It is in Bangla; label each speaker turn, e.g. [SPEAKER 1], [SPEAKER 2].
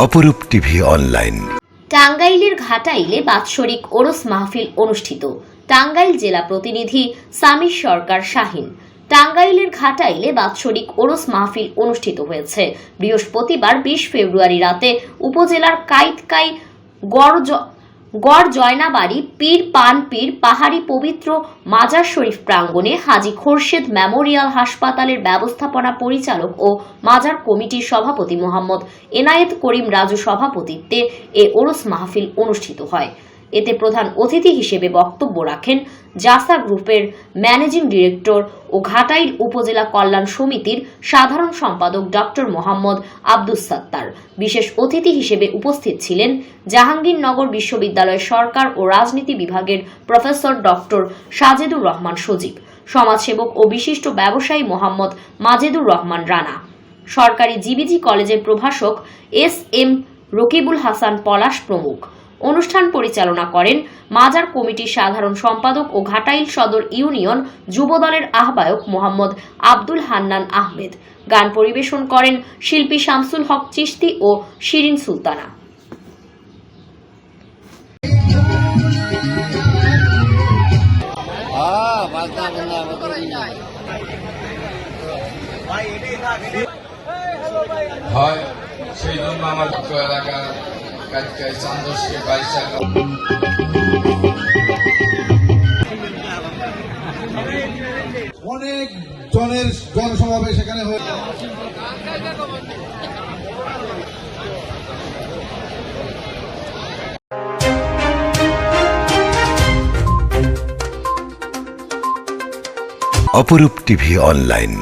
[SPEAKER 1] অপরূপ টিভি অনলাইন।
[SPEAKER 2] টাঙ্গাইলের ঘাটাইলে বাৎসরিক ওরস মাহফিল অনুষ্ঠিত। টাঙ্গাইল জেলা প্রতিনিধি সামির সরকার শাহিন। টাঙ্গাইলের ঘাটাইলে বাৎসরিক ওরস মাহফিল অনুষ্ঠিত হয়েছে। বৃহস্পতিবার বিশ ফেব্রুয়ারি রাতে উপজেলার কাইতকাই গড় গড় জয়নাবাড়ি, পীর পান পীর পাহাড়ি পবিত্র মাজার শরীফ প্রাঙ্গণে হাজী খোরশেদ মেমোরিয়াল হাসপাতালের ব্যবস্থাপনা পরিচালক ও মাজার কমিটির সভাপতি মোহাম্মদ এনায়েত করিম রাজু সভাপতিত্বে এ ওরস মাহফিল অনুষ্ঠিত হয়। এতে প্রধান অতিথি হিসেবে বক্তব্য রাখেন জাসা গ্রুপের ম্যানেজিং ডিরেক্টর ও ঘাটাইল উপজেলা কল্যাণ সমিতির সাধারণ সম্পাদক ডক্টর মোহাম্মদ আব্দুস সাত্তার। বিশেষ অতিথি হিসেবে উপস্থিত ছিলেন জাহাঙ্গীরনগর বিশ্ববিদ্যালয়ের সরকার ও রাজনীতি বিভাগের প্রফেসর ডক্টর সাজেদুর রহমান সজীব, সমাজসেবক ও বিশিষ্ট ব্যবসায়ী মোহাম্মদ মাজেদুর রহমান রানা, সরকারি জিবিজি কলেজের প্রভাষক এস এম রকিবুল হাসান পলাশ প্রমুখ। অনুষ্ঠান পরিচালনা করেন মাজার কমিটির সাধারণ সম্পাদক ও ঘাটাইল সদর ইউনিয়ন যুবদলের আহ্বায়ক মোহাম্মদ আব্দুল হান্নান আহমেদ। গান পরিবেশন করেন শিল্পী শামসুল হক চিশতি ও শিরিন সুলতানা।
[SPEAKER 3] হ্যাঁ
[SPEAKER 4] সেই জন্য আমার দুটো কাজকায় চান্দসকে বাইশাখা
[SPEAKER 5] অনেক জনের জনসমাবেশ এখানে হয়ে
[SPEAKER 1] অপরূপ টিভি অনলাইন।